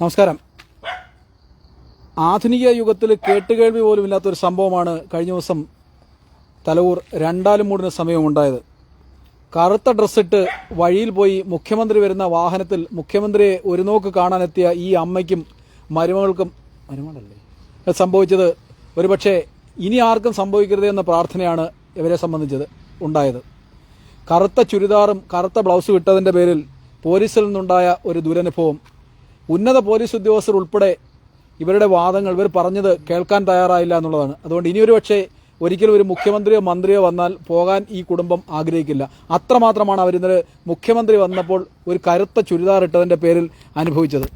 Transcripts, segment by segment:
നമസ്കാരം. ആധുനിക യുഗത്തിൽ കേട്ടുകേൾവി പോലും ഇല്ലാത്തൊരു സംഭവമാണ് കഴിഞ്ഞ ദിവസം തലവൂർ രണ്ടാലും മൂടിന് സമയമുണ്ടായത് കറുത്ത ഡ്രസ്സിട്ട് വഴിയിൽ പോയി മുഖ്യമന്ത്രി വരുന്ന വാഹനത്തിൽ മുഖ്യമന്ത്രിയെ ഒരു നോക്ക് കാണാനെത്തിയ ഈ അമ്മയ്ക്കും മരുമകൾക്കും മരുമകളല്ലേ? സംഭവിച്ചത് ഒരുപക്ഷെ ഇനി ആർക്കും സംഭവിക്കരുത് എന്ന പ്രാർത്ഥനയാണ് ഇവരെ സംബന്ധിച്ചത് ഉണ്ടായത്. കറുത്ത ചുരിദാറും കറുത്ത ബ്ലൗസും ഇട്ടതിന്റെ പേരിൽ പോലീസിൽ നിന്നുണ്ടായ ഒരു ദുരനുഭവം ഉന്നത പോലീസ് ഉദ്യോഗസ്ഥർ ഉൾപ്പെടെ ഇവരുടെ വാദങ്ങൾ ഇവർ പറഞ്ഞത് കേൾക്കാൻ തയ്യാറായില്ല എന്നുള്ളതാണ്. അതുകൊണ്ട് ഇനിയൊരു പക്ഷേ ഒരിക്കലും ഒരു മുഖ്യമന്ത്രിയോ മന്ത്രിയോ വന്നാൽ പോകാൻ ഈ കുടുംബം ആഗ്രഹിക്കില്ല. അത്രമാത്രമാണ് അവർ ഇന്നലെ മുഖ്യമന്ത്രി വന്നപ്പോൾ ഒരു കറുത്ത ചുരിദാർ ഇട്ടതിന്റെ പേരിൽ അനുഭവിച്ചത്.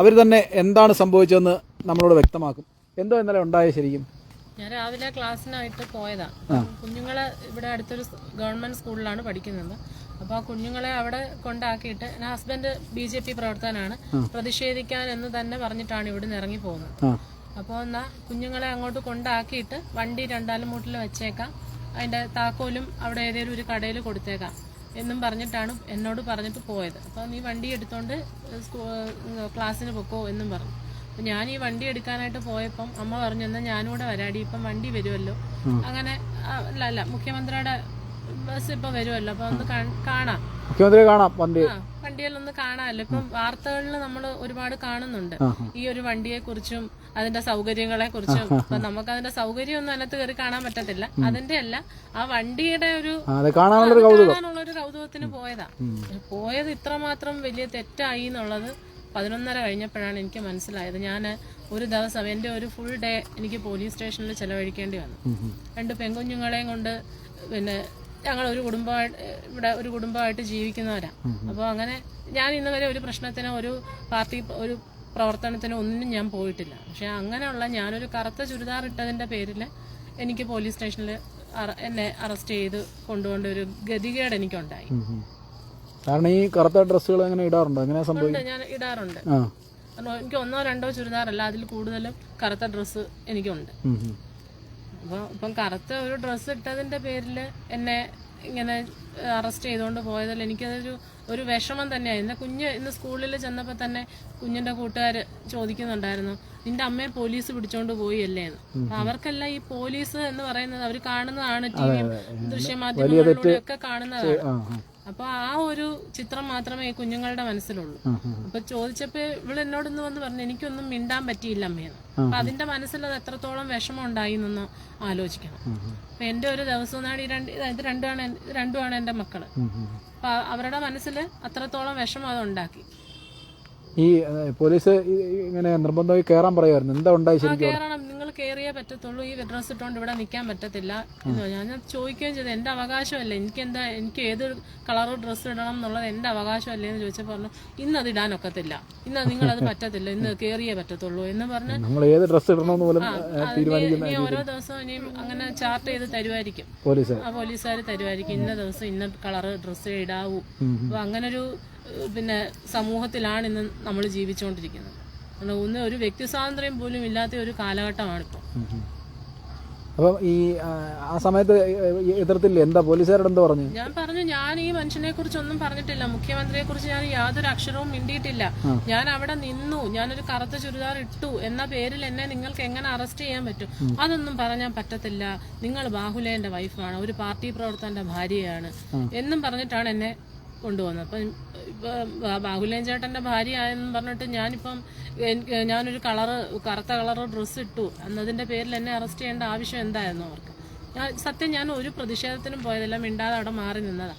അവർ തന്നെ എന്താണ് സംഭവിച്ചതെന്ന് നമ്മളോട് വ്യക്തമാക്കും. എന്തോ ഇന്നലെ ഉണ്ടായ ശരിക്കും. ഞാൻ രാവിലെ ക്ലാസ്സിനായിട്ട് പോയതാണ് കുഞ്ഞുങ്ങളെ ഇവിടെ അടുത്തൊരു ഗവൺമെന്റ് സ്കൂളിലാണ് പഠിക്കുന്നത്. അപ്പൊ ആ കുഞ്ഞുങ്ങളെ അവിടെ കൊണ്ടാക്കിയിട്ട് എന്റെ ഹസ്ബൻഡ് ബി ജെ പി പ്രവർത്തകനാണ്. പ്രതിഷേധിക്കാൻ എന്ന് തന്നെ പറഞ്ഞിട്ടാണ് ഇവിടുന്ന് ഇറങ്ങി പോകുന്നത്. അപ്പൊ അപ്പോൾ എന്നാ കുഞ്ഞുങ്ങളെ അങ്ങോട്ട് കൊണ്ടാക്കിയിട്ട് വണ്ടി രണ്ടാലും മൂട്ടിൽ വെച്ചേക്കാം. അതിന്റെ താക്കോലും അവിടെ ഏതെങ്കിലും ഒരു കടയിൽ കൊടുത്തേക്കാം എന്നും പറഞ്ഞിട്ടാണ് എന്നോട് പറഞ്ഞിട്ട് പോയത്. അപ്പോൾ നീ വണ്ടി എടുത്തോണ്ട് ക്ലാസ്സിന് പൊക്കോ എന്നും പറഞ്ഞു. അപ്പൊ ഞാൻ ഈ വണ്ടി എടുക്കാനായിട്ട് പോയപ്പം അമ്മ പറഞ്ഞു എന്നാൽ ഞാനും കൂടെ വരാടി ഇപ്പം വണ്ടി വരുമല്ലോ അങ്ങനെ അല്ല അല്ല മുഖ്യമന്ത്രിയുടെ ബസ് ഇപ്പൊ വരുമല്ലോ അപ്പൊ ഒന്ന് കാണാം. മുഖ്യമന്ത്രിയെ കാണാം വണ്ടി. ആ വണ്ടിയിലൊന്ന് കാണാമല്ലോ. ഇപ്പം വാർത്തകളിൽ നമ്മൾ ഒരുപാട് കാണുന്നുണ്ട്. ഈ ഒരു വണ്ടിയെ കുറിച്ചും അതിന്റെ സൗകര്യങ്ങളെ കുറിച്ചും അപ്പൊ നമുക്ക് അതിന്റെ സൗകര്യം ഒന്നും അതിനകത്ത് കയറി കാണാൻ പറ്റത്തില്ല. അതിന്റെ അല്ല ആ വണ്ടിയുടെ ഒരു കാണാനുള്ള ഒരു കൗതുകത്തിന് പോയതാ. പോയത് ഇത്രമാത്രം വലിയ തെറ്റായി എന്നുള്ളത് പതിനൊന്നര കഴിഞ്ഞപ്പോഴാണ് എനിക്ക് മനസ്സിലായത്. ഞാൻ ഒരു ദിവസം എന്റെ ഒരു ഫുൾ ഡേ എനിക്ക് പോലീസ് സ്റ്റേഷനിൽ ചെലവഴിക്കേണ്ടി വന്നു. രണ്ട് പെൺകുഞ്ഞുങ്ങളെയും കൊണ്ട് പിന്നെ ഞങ്ങൾ ഒരു കുടുംബമായിട്ട് ഇവിടെ ഒരു കുടുംബമായിട്ട് ജീവിക്കുന്നവരാണ് അപ്പോൾ അങ്ങനെ ഞാൻ ഇന്ന് വരെ ഒരു പ്രശ്നത്തിനോ ഒരു പാർട്ടി ഒരു പ്രവർത്തനത്തിനോ ഒന്നിനും ഞാൻ പോയിട്ടില്ല. പക്ഷെ അങ്ങനെയുള്ള ഞാനൊരു കറുത്ത ചുരിദാർ ഇട്ടതിന്റെ പേരിൽ എനിക്ക് പോലീസ് സ്റ്റേഷനിൽ എന്നെ അറസ്റ്റ് ചെയ്ത് കൊണ്ടുപോകേണ്ട ഒരു ഗതികേട് എനിക്കുണ്ടായി. കാരണം ഈ കറുത്ത ഡ്രസ്സുകൾ അങ്ങനെ ഇടാറുണ്ടോ? അങ്ങനെ സംഭവിക്കും ഞാൻ ഇടാറുണ്ട്. എനിക്ക് ഒന്നോ രണ്ടോ ചുരിദാറല്ല അതിൽ കൂടുതലും കറുത്ത ഡ്രസ്സ് എനിക്കുണ്ട്. അപ്പോൾ ഇപ്പം കറുത്ത ഒരു ഡ്രസ്സ് ഇട്ടതിന്റെ പേരിൽ എന്നെ ഇങ്ങനെ അറസ്റ്റ് ചെയ്തുകൊണ്ട് പോയതിൽ എനിക്കതൊരു ഒരു വിഷമം തന്നെയായി. ഇന്ന് കുഞ്ഞ് ഇന്ന് സ്കൂളിൽ ചെന്നപ്പോൾ തന്നെ കുഞ്ഞിന്റെ കൂട്ടുകാർ ചോദിക്കുന്നുണ്ടായിരുന്നു നിന്റെ അമ്മയെ പോലീസ് പിടിച്ചോണ്ട് പോയി അല്ലേ എന്ന് അപ്പൊ അവർക്കെല്ലാം ഈ പോലീസ് എന്ന് പറയുന്നത് അവർ കാണുന്നതാണ് ടി വി ദൃശ്യമാധ്യമങ്ങളിലൂടെ ഒക്കെ കാണുന്നതാണ്. അപ്പൊ ആ ഒരു ചിത്രം മാത്രമേ ഈ കുഞ്ഞുങ്ങളുടെ മനസ്സിലുള്ളൂ. അപ്പൊ ചോദിച്ചപ്പോ ഇവൾ എന്നോട് ഇന്ന് വന്ന് പറഞ്ഞു എനിക്കൊന്നും മിണ്ടാൻ പറ്റിയില്ല അമ്മയെന്ന് അപ്പൊ അതിന്റെ മനസ്സിൽ അത് എത്രത്തോളം വിഷമം ഉണ്ടായി എന്നൊന്ന് ആലോചിക്കണം. അപ്പൊ എന്റെ ഒരു ദിവസം ഈ രണ്ട് ഇത് രണ്ടുമാണ് ഇത് രണ്ടുമാണ് എന്റെ മക്കൾ. അപ്പൊ അവരുടെ മനസ്സിൽ അത്രത്തോളം വിഷമം അത് ഉണ്ടാക്കി. ഈ പോലീസ് ഇങ്ങനെ നിർബന്ധമായി കയറാൻ പറയുമായിരുന്നു എന്താ ഉണ്ടായി ശരിക്കും? കയറിയേ പറ്റത്തുള്ളൂ. ഈ ഡ്രസ് ഇട്ടുകൊണ്ട് ഇവിടെ നിൽക്കാൻ പറ്റത്തില്ല എന്ന് പറഞ്ഞു. ഞാൻ ചോദിക്കുകയും ചെയ്തു എന്റെ അവകാശമല്ലേ? എനിക്ക് എന്താ എനിക്ക് ഏത് കളർ ഡ്രസ്സ് ഇടണം എന്നുള്ളത് എന്റെ അവകാശമല്ലേ? എന്ന് ചോദിച്ചപ്പോൾ പറഞ്ഞു ഇന്ന് അത് ഇടാനൊക്കത്തില്ല ഇന്ന് നിങ്ങളത് പറ്റത്തില്ല. ഇന്ന് കയറിയേ പറ്റത്തുള്ളൂ. എന്ന് പറഞ്ഞ് നമ്മൾ ഏത് ഡ്രസ്സ് ഇടണമെന്ന് പോലും ഇനി ഓരോ ദിവസവും ഇനിയും അങ്ങനെ ചാർട്ട് ചെയ്ത് തരുമായിരിക്കും. ആ പോലീസുകാർ തരുമായിരിക്കും. ഇന്ന ദിവസം ഇന്ന കളറ് ഡ്രസ്സ് ഇടാവൂ. അപ്പൊ അങ്ങനൊരു പിന്നെ സമൂഹത്തിലാണ് ഇന്ന് നമ്മൾ ജീവിച്ചുകൊണ്ടിരിക്കുന്നത്. ഒന്ന് ഒരു വ്യക്തി സ്വാതന്ത്ര്യം പോലും ഇല്ലാത്ത ഒരു കാലഘട്ടമാണ് ഇപ്പോൾ അപ്പം ഈ ആ, സമയത്ത് എതിർത്തില്ലേ? എന്താ പോലീസുകാരോട് എന്താ പറഞ്ഞു? ഞാൻ പറഞ്ഞു ഞാൻ ഈ മനുഷ്യനെ കുറിച്ച് ഒന്നും പറഞ്ഞിട്ടില്ല. മുഖ്യമന്ത്രിയെ കുറിച്ച് ഞാൻ യാതൊരു അക്ഷരവും മിണ്ടിയിട്ടില്ല. ഞാൻ അവിടെ നിന്നു. ഞാനൊരു കറുത്ത ചുരിദാർ ഇട്ടു. എന്ന പേരിൽ എന്നെ നിങ്ങൾക്ക് എങ്ങനെ അറസ്റ്റ് ചെയ്യാൻ പറ്റും? അതൊന്നും പറഞ്ഞാൻ പറ്റത്തില്ല. നിങ്ങൾ ബാഹുലേന്റെ വൈഫാണ് ഒരു പാർട്ടി പ്രവർത്തകന്റെ ഭാര്യയാണ്. എന്നും പറഞ്ഞിട്ടാണ് എന്നെ കൊണ്ടുവന്നത് അപ്പം ഇപ്പം ബാഹുലേൻ ചേട്ടന്റെ ഭാര്യ ആയെന്ന് പറഞ്ഞിട്ട് ഞാനിപ്പം എനിക്ക് ഞാനൊരു കളറ് കറുത്ത കളറ് ഡ്രസ്സ് ഇട്ടു. എന്നതിന്റെ പേരിൽ എന്നെ അറസ്റ്റ് ചെയ്യേണ്ട ആവശ്യം എന്തായിരുന്നു അവർക്ക്? ഞാൻ സത്യം ഞാൻ ഒരു പ്രതിഷേധത്തിനും പോയതല്ല മിണ്ടാതെ അവിടെ മാറി നിന്നതാ.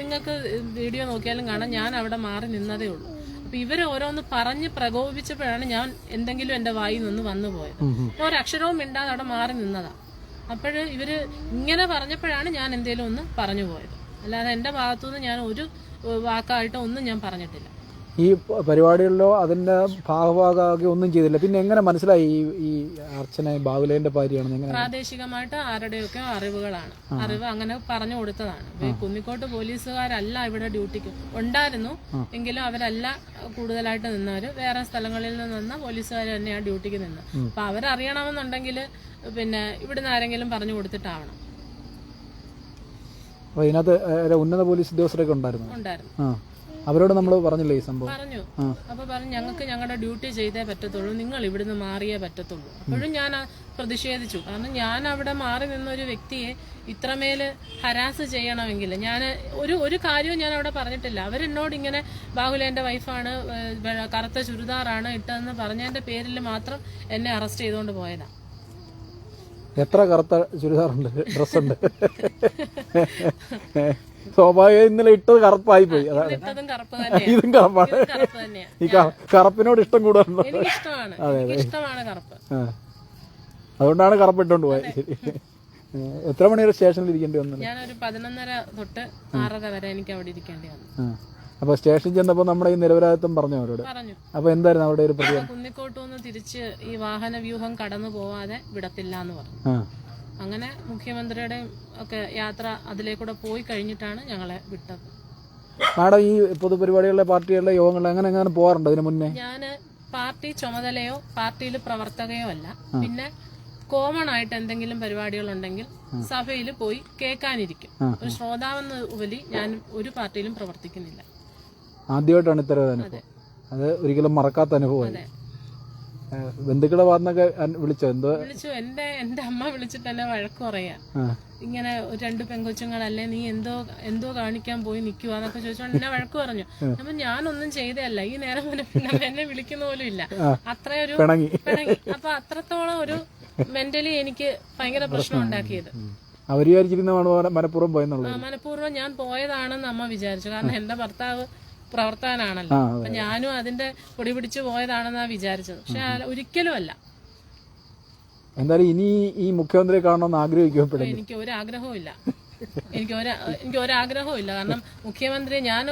നിങ്ങൾക്ക് വീഡിയോ നോക്കിയാലും കാണാം ഞാൻ അവിടെ മാറി നിന്നതേ ഉള്ളൂ. അപ്പൊ ഇവർ ഓരോന്ന് പറഞ്ഞ് പ്രകോപിപ്പിച്ചപ്പോഴാണ് ഞാൻ എന്തെങ്കിലും എന്റെ വായിൽ നിന്ന് വന്നു പോയത്. ഞാൻ ഒരക്ഷരവും മിണ്ടാതെ അവിടെ മാറി നിന്നതാ. അപ്പോഴ് ഇവർ ഇങ്ങനെ പറഞ്ഞപ്പോഴാണ് ഞാൻ എന്തേലും ഒന്ന് പറഞ്ഞു പോയത്. അല്ലാതെ എന്റെ ഭാഗത്തുനിന്ന് ഞാൻ ഒരു വാക്കായിട്ട് ഒന്നും ഞാൻ പറഞ്ഞിട്ടില്ല. ഈ പരിപാടികളിലോ അതിന്റെ ഭാഗഭാഗമാക്കി ഒന്നും ചെയ്തില്ല. പിന്നെ എങ്ങനെ മനസ്സിലായി ഈ ഈ അർച്ചന ബാബുലേന്റെ ഭാര്യയാണ്? എങ്ങനെ? പ്രാദേശികമായിട്ട് ആരുടെയൊക്കെ അറിവുകളാണ്. അറിവ് അങ്ങനെ പറഞ്ഞു കൊടുത്തതാണ്. കുന്നിക്കോട്ട് പോലീസുകാരല്ല ഇവിടെ ഡ്യൂട്ടിക്ക് ഉണ്ടായിരുന്നു. എങ്കിലും അവരല്ല കൂടുതലായിട്ട് നിന്നവര്. വേറെ സ്ഥലങ്ങളിൽ നിന്ന് നിന്ന പോലീസുകാർ തന്നെയാണ് ഡ്യൂട്ടിക്ക് നിന്നത് അപ്പൊ അവരറിയണമെന്നുണ്ടെങ്കിൽ പിന്നെ ഇവിടുന്ന് ആരെങ്കിലും പറഞ്ഞു കൊടുത്തിട്ടാവണം. അപ്പൊ ഇതിനകത്ത് ഉന്നത പോലീസ് ഉദ്യോഗസ്ഥരൊക്കെ ഉണ്ടായിരുന്നു. ഉണ്ടായിരുന്നു. ആ. അവരോട് നമ്മൾ പറഞ്ഞില്ലേ ഈ സംഭവം? പറഞ്ഞു. അപ്പൊ പറഞ്ഞു ഞങ്ങൾക്ക് ഞങ്ങളുടെ ഡ്യൂട്ടി ചെയ്തേ പറ്റത്തുള്ളൂ. നിങ്ങൾ ഇവിടുന്ന് മാറിയേ പറ്റത്തുള്ളൂ. അപ്പോഴും ഞാൻ പ്രതിഷേധിച്ചു. കാരണം ഞാൻ അവിടെ മാറി നിന്ന ഒരു വ്യക്തിയെ ഇത്രമേൽ ഹരാസ് ചെയ്യണമെങ്കിൽ ഞാൻ ഒരു ഒരു കാര്യവും ഞാൻ അവിടെ പറഞ്ഞിട്ടില്ല. അവരെന്നോട് ഇങ്ങനെ ബാഹുല എന്റെ വൈഫാണ് കറുത്ത ചുരിദാറാണ് ഇട്ടതെന്ന് പറഞ്ഞതിന്റെ പേരിൽ മാത്രം എന്നെ അറസ്റ്റ് ചെയ്തുകൊണ്ട് പോയതാ. എത്ര കറുത്ത ചുരിദാറുണ്ട്? ഡ്രസ്സുണ്ട്? സ്വാഭാവികം ഇന്നലെ ഇട്ടത് കറുപ്പായി പോയി അതാണ് ഇതും കറുപ്പാണ് ഈ കറുപ്പിനോട് ഇഷ്ടം കൂടുതലുണ്ടോ? അതെ അതെ. അതുകൊണ്ടാണ് കറുപ്പ് ഇട്ടോണ്ട് പോയത് ശരി. എത്ര മണി വരെ സ്റ്റേഷനിൽ ഇരിക്കേണ്ടി വന്നത് ഞാനൊരു പതിനൊന്നര തൊട്ട് ആറര വരെ എനിക്ക് അവിടെ ഇരിക്കേണ്ടി വന്നു. ആ. അപ്പൊ സ്റ്റേഷനിൽ ചെന്നപ്പോൾ നമ്മുടെ ഈ നിരപരാധിത്വം പറഞ്ഞു അവരോട്? പറഞ്ഞു. അപ്പൊ എന്തായിരുന്നു അവരുടെ ഒരു പ്രതികരണം? കുന്നിക്കോട്ടൂന്ന് തിരിച്ച് ഈ വാഹന വ്യൂഹം കടന്നു പോവാതെ വിടത്തില്ല എന്ന് പറഞ്ഞു അങ്ങനെ മുഖ്യമന്ത്രിയുടെ ഒക്കെ യാത്ര അതിലേക്കൂടെ പോയി കഴിഞ്ഞിട്ടാണ് ഞങ്ങളെ വിട്ടത്. മാഡം ഈ പൊതുപരിപാടികളിലെ പാർട്ടികളുടെ യോഗങ്ങളിൽ അങ്ങനെ എങ്ങനെ പോകാറുണ്ട് അതിന് മുന്നേ? ഞാൻ പാർട്ടി ചുമതലയോ പാർട്ടിയിൽ പ്രവർത്തകയോ അല്ല. പിന്നെ കോമൺ ആയിട്ട് എന്തെങ്കിലും പരിപാടികൾ ഉണ്ടെങ്കിൽ സഭയിൽ പോയി കേൾക്കാനിരിക്കും. ഒരു ശ്രോതാവെന്ന ഉപരി ഞാൻ ഒരു പാർട്ടിയിലും പ്രവർത്തിക്കുന്നില്ല. ആദ്യമായിട്ടാണ് ഇത്തരം ഒരു അനുഭവം. അത് ഒരിക്കലും മറക്കാത്ത അനുഭവമായി. ഏ, ബന്ധുക്കളുടെ ഭാഗത്തുനിന്നൊക്കെ വിളിച്ചോ? എന്തോ വിളിച്ചു. എന്റെ എന്റെ അമ്മ വിളിച്ചിട്ട് എന്നെ വഴക്ക് പറയാ. ഇങ്ങനെ രണ്ട് പെങ്കൊച്ചുങ്ങളല്ലേ നീ എന്തോ എന്തോ കാണിക്കാൻ പോയി നിൽക്കുക എന്നൊക്കെ ചോദിച്ചോണ്ട് എന്നെ വഴക്ക് പറഞ്ഞു. അപ്പൊ ഞാനൊന്നും ചെയ്തതല്ല. ഈ നേരം പിന്നെ എന്നെ വിളിക്കുന്ന പോലും ഇല്ല. അത്രയൊരു പിണങ്ങി. അപ്പൊ അത്രത്തോളം ഒരു മെന്റലി എനിക്ക് ഭയങ്കര പ്രശ്നം ഉണ്ടാക്കിയത്. അവർ വിചാരിച്ചിരുന്ന മന- മനഃപൂർവം പോയെന്നുള്ളത്. മനഃപൂർവം ഞാൻ പോയതാണെന്ന് അമ്മ വിചാരിച്ചു. കാരണം എന്റെ ഭർത്താവ് പ്രവർത്തകനാണല്ലോ ആ അപ്പൊ ഞാനും അതിന്റെ പൊടി പിടിച്ചു പോയതാണെന്നാ വിചാരിച്ചത്. പക്ഷെ ഒരിക്കലും അല്ല എന്തായാലും ഇനി ഈ മുഖ്യമന്ത്രിയെ കാണണമെന്ന് ആഗ്രഹിക്കപ്പെടുന്നു. എനിക്ക് ഒരു ആഗ്രഹവും ഇല്ല എനിക്ക് ഒരു എനിക്ക് ഒരാഗ്രഹവും ഇല്ല കാരണം മുഖ്യമന്ത്രി ഞാൻ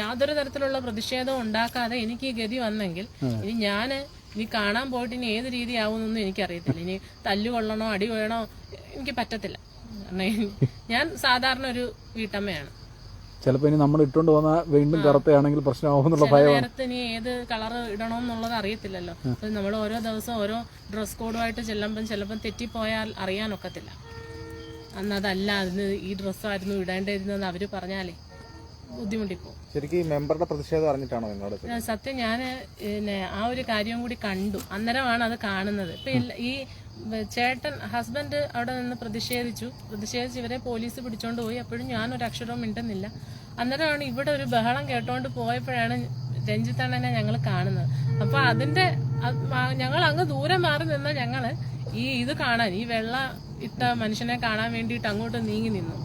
യാതൊരു തരത്തിലുള്ള പ്രതിഷേധവും ഉണ്ടാക്കാതെ എനിക്ക് ഈ ഗതി വന്നെങ്കിൽ ഇനി ഞാൻ ഇനി കാണാൻ പോയിട്ട് ഇനി ഏത് രീതിയാവുമെന്നൊന്നും എനിക്കറിയത്തില്ല. ഇനി തല്ലുകൊള്ളണോ അടി കൊള്ളണോ എനിക്ക് പറ്റത്തില്ല. കാരണം ഞാൻ സാധാരണ ഒരു വീട്ടമ്മയാണ്. ചിലപ്പോൾ ഇനി നമ്മൾ ഇട്ടുകൊണ്ട് പോകുന്ന വീണ്ടും കറുത്തയാണെങ്കിൽ പ്രശ്നമാകുമെന്നുള്ള ഭയം ഭയമാണ്. ഇനി ഏത് കളർ ഇടണമെന്നുള്ളത് അറിയത്തില്ലല്ലോ. നമ്മൾ ഓരോ ദിവസം ഓരോ ഡ്രസ് കോഡുമായിട്ട് ചെല്ലുമ്പോൾ ചിലപ്പം തെറ്റിപ്പോയാൽ അറിയാനൊക്കത്തില്ല അന്ന് അതല്ല അതിന് ഈ ഡ്രസ്സായിരുന്നു ഇടേണ്ടിയിരുന്നെന്ന് അവർ പറഞ്ഞാലേ ബുദ്ധിമുട്ടിപ്പോവും. മെമ്പറുടെ പ്രതിഷേധം അറിഞ്ഞിട്ടാണോ നിങ്ങളുടെ സത്യം ഞാൻ ആ ഒരു കാര്യം കൂടി കണ്ടു. അന്നേരമാണ് അത് കാണുന്നത്. ഇപ്പൊ ഈ ചേട്ടൻ ഹസ്ബൻഡ് അവിടെ നിന്ന് പ്രതിഷേധിച്ചു. പ്രതിഷേധിച്ച് ഇവരെ പോലീസ് പിടിച്ചോണ്ട് പോയി. അപ്പോഴും ഞാൻ ഒരു അക്ഷരവും മിണ്ടുന്നില്ല. അന്നേരമാണ് ഇവിടെ ഒരു ബഹളം കേട്ടോണ്ട് പോയപ്പോഴാണ് രഞ്ജിത്തണ്ണനെ ഞങ്ങൾ കാണുന്നത്. അപ്പൊ അതിന്റെ ഞങ്ങൾ അങ്ങ് ദൂരെ മാറി നിന്ന ഞങ്ങൾ ഈ ഇത് കാണാൻ ഈ വെള്ള ഇട്ട മനുഷ്യനെ കാണാൻ വേണ്ടിയിട്ട് അങ്ങോട്ട് നീങ്ങി നിന്നു.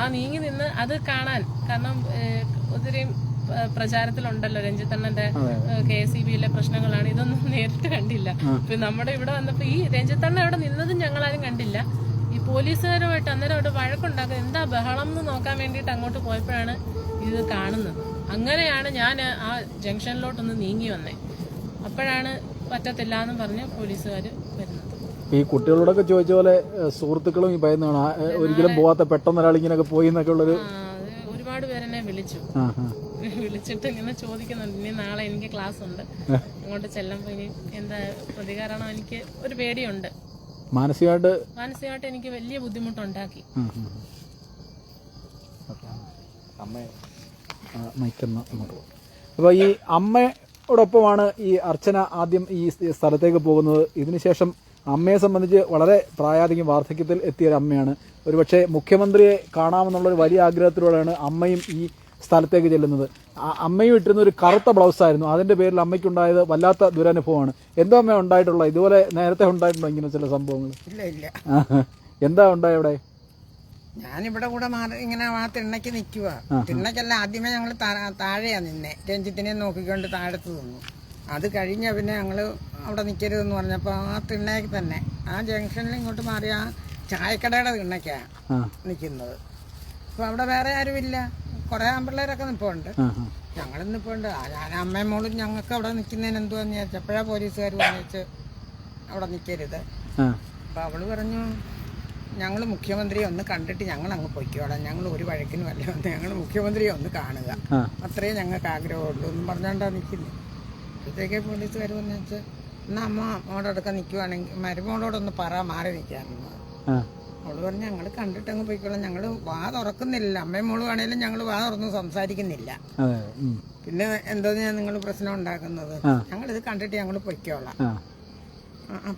ആ നീങ്ങി നിന്ന് അത് കാണാൻ. കാരണം ഒത്തിരി പ്രചാരത്തിലുണ്ടല്ലോ രഞ്ജിത്തണ്ണന്റെ കെ എസ് ഇ ബിയിലെ പ്രശ്നങ്ങളാണ്. ഇതൊന്നും നേരിട്ട് കണ്ടില്ല. ഇപ്പൊ നമ്മുടെ ഇവിടെ വന്നപ്പോ ഈ രഞ്ജിത്തണ്ണ അവിടെ നിന്നതും ഞങ്ങളാരും കണ്ടില്ല. ഈ പോലീസുകാരുമായിട്ട് അന്നേരം അവിടെ വഴക്കുണ്ടാക്കുക എന്താ ബഹളം എന്ന് നോക്കാൻ വേണ്ടിയിട്ട് അങ്ങോട്ട് പോയപ്പോഴാണ് ഇത് കാണുന്നത്. അങ്ങനെയാണ് ഞാൻ ആ ജംഗ്ഷനിലോട്ടൊന്ന് നീങ്ങി വന്നേ. അപ്പോഴാണ് പറ്റത്തില്ല എന്ന് പറഞ്ഞ് പോലീസുകാർ ഈ കുട്ടികളോടൊക്കെ ചോദിച്ച പോലെ സുഹൃത്തുക്കളും ഈ ഭയന്നാണ്. ഒരിക്കലും പോവാത്ത പെട്ടെന്ന് ഒരാൾ ഇങ്ങനെയൊക്കെ പോയി എന്നൊക്കെ ഉള്ളൊരു ഒരുപാട് പേരെന്നെ വിളിച്ചു. വിളിച്ചിട്ട് ഇങ്ങനെ ചോദിക്കുന്നുണ്ട്. ഇനി നാളെ എനിക്ക് ക്ലാസ് ഉണ്ട് അങ്ങോട്ട് ചെല്ലുമ്പോ ഇനി എന്താ പ്രതികാരണം എനിക്ക് ഒരു പേടിയുണ്ട്. മാനസികമായിട്ട് മാനസികമായിട്ട് എനിക്ക് വലിയ ബുദ്ധിമുട്ടുണ്ടാക്കി. അപ്പൊ ഈ അമ്മയോടൊപ്പമാണ് ഈ അർച്ചന ആദ്യം ഈ സ്ഥലത്തേക്ക് പോകുന്നത്. ഇതിനുശേഷം അമ്മയെ സംബന്ധിച്ച് വളരെ പ്രായാധികം വാർദ്ധക്യത്തിൽ എത്തിയ ഒരു അമ്മയാണ്. ഒരുപക്ഷെ മുഖ്യമന്ത്രിയെ കാണാമെന്നുള്ള ഒരു വലിയ ആഗ്രഹത്തിലൂടെയാണ് അമ്മയും ഈ സ്ഥലത്തേക്ക് ചെല്ലുന്നത്. അമ്മയും ഇട്ടിരുന്ന ഒരു കറുത്ത ബ്ലൗസ് ആയിരുന്നു. അതിന്റെ പേരിൽ അമ്മയ്ക്കുണ്ടായത് വല്ലാത്ത ദുരനുഭവമാണ്. എന്തോ അമ്മ ഉണ്ടായിട്ടുള്ള ഇതുപോലെ നേരത്തെ ഉണ്ടായിട്ടുണ്ടോ ഇങ്ങനെ ചില സംഭവങ്ങൾ? ഇല്ല ഇല്ല. എന്താ ഉണ്ടായ ഇവിടെ? ഞാനിവിടെ കൂടെ മാറി ഇങ്ങനെ ആ തിണ്ണയ്ക്ക് നിൽക്കുക തിണ്ണയ്ക്കല്ല ആദ്യമേ ഞങ്ങൾ താഴെയാ നിന്നെ. രഞ്ജിത്തിനെ നോക്കിക്കൊണ്ട് താഴത്ത് നിന്നു. അത് കഴിഞ്ഞ പിന്നെ ഞങ്ങൾ അവിടെ നിൽക്കരുതെന്ന് പറഞ്ഞപ്പോൾ ആ തിണ്ണയ്ക്ക് തന്നെ. ആ ജംഗ്ഷനിൽ ഇങ്ങോട്ട് മാറി ആ ചായക്കടയുടെ തിണ്ണയ്ക്കാണ് നിൽക്കുന്നത് അപ്പോൾ അവിടെ വേറെ ആരുമില്ല. കുറേ ആമ്പിള്ളേരൊക്കെ നിൽപ്പുണ്ട്. ഞങ്ങൾ നിൽപ്പുണ്ട് ഞാൻ അമ്മയും മോളും ഞങ്ങൾക്ക് അവിടെ നിൽക്കുന്നതിന് എന്തുവാന്ന് ചോദിച്ചപ്പോഴാ പോലീസുകാർ വന്നിച്ച് അവിടെ നിൽക്കരുത് അപ്പം അപ്പോൾ അവൾ പറഞ്ഞു ഞങ്ങൾ മുഖ്യമന്ത്രിയെ ഒന്ന് കണ്ടിട്ട് ഞങ്ങൾ അങ്ങ് പൊയ്ക്കോളാം. ഞങ്ങൾ ഒരു വഴക്കിനും അല്ല വന്ന്. ഞങ്ങൾ മുഖ്യമന്ത്രിയെ ഒന്ന് കാണുക. അത്രേ അത്രയും ഞങ്ങൾക്ക് ആഗ്രഹമുള്ളൂ എന്ന് പറഞ്ഞുകൊണ്ടാണ് നിൽക്കുന്നത് ഇപ്പോഴത്തേക്കേ പോലീസുകാർ വന്നു വെച്ചാൽ എന്നാൽ അമ്മ മോടെ അടുക്കാൻ നിൽക്കുവാണെങ്കിൽ മരുമോളോടൊന്ന് പറ മാറി നിൽക്കാറുണ്ട് അവൾ പറഞ്ഞു ഞങ്ങൾ കണ്ടിട്ടങ്ങ് പോയിക്കോളാം. ഞങ്ങൾ വാ തുറക്കുന്നില്ല. അമ്മയും മോളും ആണെങ്കിലും ഞങ്ങൾ വാ തുറന്ന് സംസാരിക്കുന്നില്ല. പിന്നെ എന്തോ എന്തോന്ന് നിങ്ങൾ പ്രശ്നം ഉണ്ടാക്കുന്നത്? ഞങ്ങൾ ഇത് കണ്ടിട്ട് ഞങ്ങൾ പൊയ്ക്കോളാം.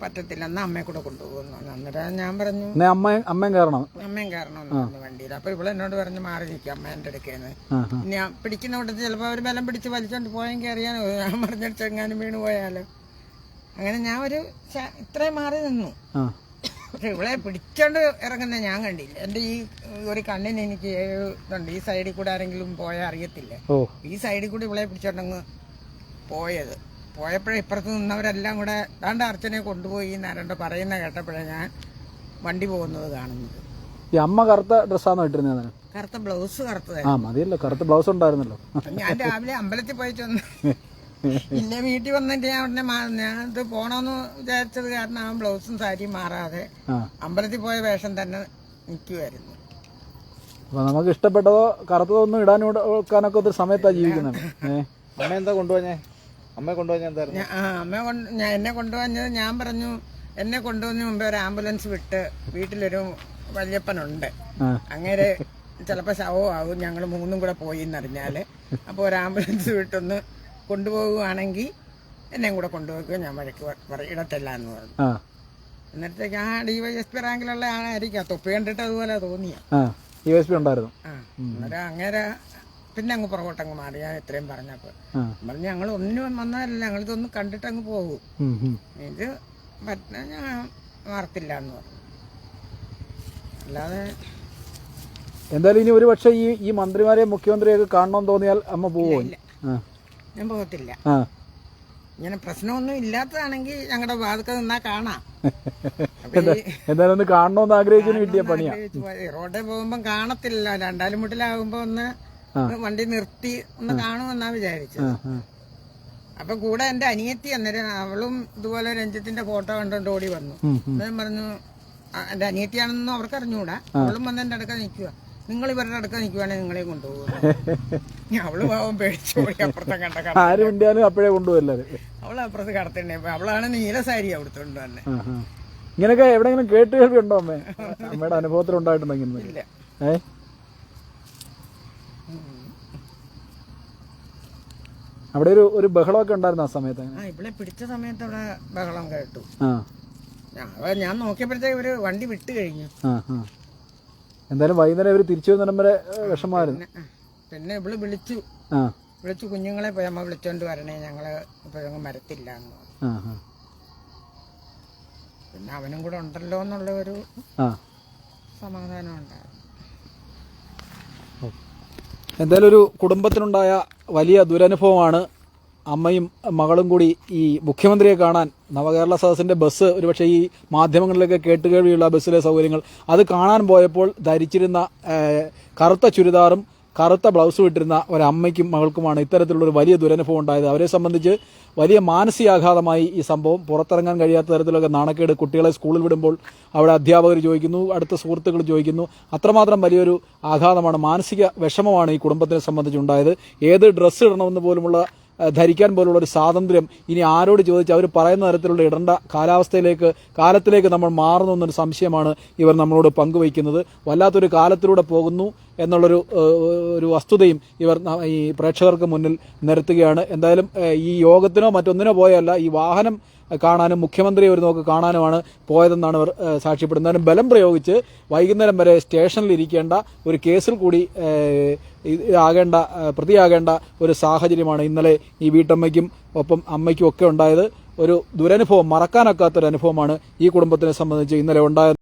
പറ്റത്തില്ല. എന്നാ അമ്മയെ കൂടെ കൊണ്ടുപോകുന്നു. അന്നേരം ഞാൻ പറഞ്ഞു അമ്മയും കാരണം കയറണം അമ്മയും കാരണം വണ്ടിയിൽ അപ്പൊ ഇവിടെ എന്നോട് പറഞ്ഞു മാറി നിൽക്കും അമ്മ എന്റെ അടുക്കേന്ന് ഞാൻ പിടിക്കുന്ന കൂട്ടത്തിൽ ചിലപ്പോൾ അവർ ബലം പിടിച്ച് വലിച്ചോണ്ട് പോയെങ്കിൽ അറിയാനോ? ഞാൻ പറഞ്ഞിട്ട് ചെങ്ങാനും വീണ് പോയാലോ? അങ്ങനെ ഞാൻ ഒരു ഇത്രയും മാറി നിന്നു. പക്ഷെ ഇവളെ പിടിച്ചോണ്ട് ഇറങ്ങുന്ന ഞാൻ കണ്ടില്ല. എന്റെ ഈ ഒരു കണ്ണിന് എനിക്ക് ഇതുണ്ട്. ഈ സൈഡിൽ കൂടെ ആരെങ്കിലും പോയാൽ അറിയത്തില്ല? ഈ സൈഡിൽ കൂടി ഇവളെ പിടിച്ചോണ്ടങ്ങ് പോയത്. പോയപ്പോഴേ ഇപ്പുറത്ത് നിന്നവരെല്ലാം കൂടെ ദാണ്ട അർച്ചനെ കൊണ്ടുപോയി എന്നാരണ്ട് പറയുന്ന കേട്ടപ്പോഴേ ഞാൻ വണ്ടി പോകുന്നത് കാണുന്നത്. ഈ അമ്മ കറുത്ത ഡ്രസ്സാണോ ഇട്ടിരുന്നത് കറുത്ത ബ്ലൗസ് കറുത്തത് ആ മതിയല്ലോ. കറുത്ത ബ്ലൗസ് ഉണ്ടായിരുന്നല്ലോ. ഞാൻ രാവിലെ അമ്പലത്തിൽ പോയി ചെന്ന് പിന്നെ വീട്ടിൽ വന്നിട്ട് ഞാൻ ഉടനെ ഞാൻ ഇത് പോണോന്ന് വിചാരിച്ചത് കാരണം ആ ബ്ലൗസും സാരിയും മാറാതെ അമ്പലത്തിൽ പോയ വേഷം തന്നെ നിൽക്കുമായിരുന്നു അപ്പൊ നമുക്ക് ഇഷ്ടപ്പെട്ടതോ കറുത്തതൊന്നും ഇടാനും വെക്കാനൊക്കെ ഒത്തിരി സമയത്താണ് ജീവിക്കുന്നത്. അമ്മ എന്താ കൊണ്ടുപോഞ്ഞേ അമ്മയെ കൊണ്ടുപോഞ്ഞ എന്തായിരുന്നു? അമ്മ കൊണ്ട് ഞാൻ എന്നെ കൊണ്ടുവന്നത് ഞാൻ പറഞ്ഞു എന്നെ കൊണ്ടുവന്ന മുമ്പേ ഒരു ആംബുലൻസ് വിട്ട് വീട്ടിലൊരു വല്യപ്പനുണ്ട്. അങ്ങനെ അങ്ങനെ ചിലപ്പോൾ ശവമാവും ഞങ്ങൾ മൂന്നും കൂടെ പോയി എന്നറിഞ്ഞാൽ അപ്പോൾ ഒരു ആംബുലൻസ് വിട്ടൊന്ന് കൊണ്ടുപോകുവാണെങ്കിൽ എന്നെയും കൂടെ കൊണ്ടുപോകുക ഞാൻ വഴക്ക് പറയും പറ- ഇടത്തില്ല എന്ന് പറഞ്ഞു. ആ. എന്നിട്ടേക്ക് ആ ഡി വൈ എസ് പി റാങ്കിലുള്ള ആളായിരിക്കും. തൊപ്പി കണ്ടിട്ട് അതുപോലെ തോന്നിയ. എസ് പി ഉണ്ടായിരുന്നു. അന്നേരം അങ്ങനെ പിന്നെ അങ്ങ് പുറകോട്ടങ്ങ് മാറി. ഞാൻ ഇത്രയും പറഞ്ഞപ്പോൾ. പറഞ്ഞു ഞങ്ങൾ ഒന്നും വന്നതല്ല. ഞങ്ങൾ കണ്ടിട്ടങ്ങ് പോകും. ഉം, പോകും ഇത് പറ്റുന്ന ഞാൻ വാർത്തില്ല എന്ന് പറഞ്ഞു. അല്ലാതെ എന്തായാലും ഇനി ഒരു പക്ഷേ ഈ ഈ മന്ത്രിമാരെയും മുഖ്യമന്ത്രിയൊക്കെ കാണണമെന്ന് തോന്നിയാൽ അമ്മ പോവോ. ഇല്ല. ആ. ഞാൻ പോകത്തില്ല. ആ. ഇങ്ങനെ പ്രശ്നമൊന്നും ഇല്ലാത്തതാണെങ്കിൽ ഞങ്ങളുടെ വാതിക്ക നിന്നാ കാണാം. എന്തായാലും ഒന്ന് കാണണമെന്ന് ആഗ്രഹിച്ചു കിട്ടിയ പണിയാ. റോഡിൽ പോകുമ്പോ കാണത്തില്ല രണ്ടാലും മുട്ടിലാകുമ്പോ ഒന്ന് വണ്ടി നിർത്തി ഒന്ന് കാണുമെന്നാ വിചാരിച്ചത്. അപ്പൊ കൂടെ എന്റെ അനിയത്തി അന്നേരം അവളും ഇതുപോലെ രഞ്ജിത്തിന്റെ ഫോട്ടോ കണ്ടോണ്ട് ഓടി വന്നു. ഞാൻ പറഞ്ഞു "ആ, എന്റെ അനിയത്തിയാണെന്നൊന്നും അവർക്ക് അറിഞ്ഞുകൂടാ അവളും വന്ന് എന്റെ അടുക്ക നിൽക്കുക നിങ്ങൾ ഇവരുടെ അടുക്ക നിൽക്കുവാണെങ്കിൽ നിങ്ങളെ കൊണ്ടുപോകും അവൾ പാവം പേടിച്ചു പോയി അപ്പുറത്തെ കണ്ട ആരും അപ്പോഴേ കൊണ്ടുപോകല്ലേ അവൾ അപ്പുറത്ത് കടത്തണ്ടേ. അവളാണ് നീല സാരി അവിടുത്തെ തന്നെ. ഇങ്ങനെയൊക്കെ എവിടെങ്കിലും കേട്ട് കേൾവി ഉണ്ടോ അമ്മേ? അമ്മയുടെ അനുഭവത്തിൽ ഉണ്ടായിട്ടുണ്ടെങ്കിൽ ഏ? അവിടെ ഒരു ഒരു ബഹളമൊക്കെ ഉണ്ടായിരുന്നു ആ സമയത്ത്. ഇവിടെ പിടിച്ച സമയത്ത് അവിടെ ബഹളം കേട്ടു. ഞാൻ നോക്കിയപ്പോഴത്തേക്ക് ഇവർ വണ്ടി വിട്ട് കഴിഞ്ഞു. എന്തായാലും വൈകുന്നേരം ഇവർ തിരിച്ചു വരുന്നിടം വരെ വിഷമായിരുന്നു പിന്നെ പിന്നെ ഇവൾ വിളിച്ചു. ആ. വിളിച്ചു കുഞ്ഞുങ്ങളെ പോയി അമ്മ വിളിച്ചോണ്ട് വരണേ ഞങ്ങൾ ഇപ്പോഴൊന്നും വരത്തില്ല എന്ന് പറഞ്ഞു. ആ ആ. പിന്നെ അവനും കൂടെ ഉണ്ടല്ലോ എന്നുള്ള ഒരു ആ. സമാധാനം ഉണ്ടായിരുന്നു. എന്തായാലും ഒരു കുടുംബത്തിനുണ്ടായ വലിയ ദുരനുഭവമാണ് അമ്മയും മകളും കൂടി ഈ മുഖ്യമന്ത്രിയെ കാണാൻ നവകേരള സദസ്സിന്റെ ബസ് ഒരുപക്ഷെ ഈ മാധ്യമങ്ങളിലൊക്കെ കേട്ടുകേൾവിയുള്ള ബസ്സിലെ സൗകര്യങ്ങൾ അത് കാണാൻ പോയപ്പോൾ ധരിച്ചിരുന്ന കറുത്ത ചുരിദാറും കറുത്ത ബ്ലൗസും ഇട്ടിരുന്ന ഒരമ്മയ്ക്കും മകൾക്കുമാണ് ഇത്തരത്തിലുള്ളൊരു വലിയ ദുരനുഭവം ഉണ്ടായത്. അവരെ സംബന്ധിച്ച് വലിയ മാനസികാഘാതമായി ഈ സംഭവം പുറത്തിറങ്ങാൻ കഴിയാത്ത തരത്തിലൊക്കെ നാണക്കേട് കുട്ടികളെ സ്കൂളിൽ വിടുമ്പോൾ അവിടെ അധ്യാപകർ ചോദിക്കുന്നു അടുത്ത സുഹൃത്തുക്കൾ ചോദിക്കുന്നു. അത്രമാത്രം വലിയൊരു ആഘാതമാണ് മാനസിക വിഷമമാണ് ഈ കുടുംബത്തിനെ സംബന്ധിച്ചുണ്ടായത് ഏത് ഡ്രസ്സ് ഇടണമെന്ന് പോലുമുള്ള ധരിക്കാൻ പോലുള്ള ഒരു സ്വാതന്ത്ര്യം ഇനി ആരോട് ചോദിച്ച് അവർ പറയുന്ന തരത്തിലുള്ള ഇടണ്ട കാലാവസ്ഥയിലേക്ക് കാലത്തിലേക്ക് നമ്മൾ മാറുന്നു എന്നൊരു സംശയമാണ് ഇവർ നമ്മളോട് പങ്കുവയ്ക്കുന്നത്. വല്ലാത്തൊരു കാലത്തിലൂടെ പോകുന്നു എന്നുള്ളൊരു ഒരു വസ്തുതയും ഇവർ ഈ പ്രേക്ഷകർക്ക് മുന്നിൽ നിരത്തുകയാണ്. എന്തായാലും ഈ യോഗത്തിനോ മറ്റൊന്നിനോ പോയല്ല ഈ വാഹനം കാണാനും മുഖ്യമന്ത്രിയെ ഒരു നോക്ക് കാണാനുമാണ് പോയതെന്നാണ് അവർ സാക്ഷ്യപ്പെടുന്നത്. ബലം പ്രയോഗിച്ച് വൈകുന്നേരം വരെ സ്റ്റേഷനിൽ ഇരിക്കേണ്ട ഒരു കേസിൽ കൂടി ആകേണ്ട പ്രതിയാകേണ്ട ഒരു സാഹചര്യമാണ് ഇന്നലെ ഈ വീട്ടമ്മയ്ക്കും ഒപ്പം അമ്മയ്ക്കും ഒക്കെ ഉണ്ടായത്. ഒരു ദുരനുഭവം മറക്കാനൊക്കാത്തൊരു അനുഭവമാണ് ഈ കുടുംബത്തിനെ സംബന്ധിച്ച് ഇന്നലെ ഉണ്ടായത്.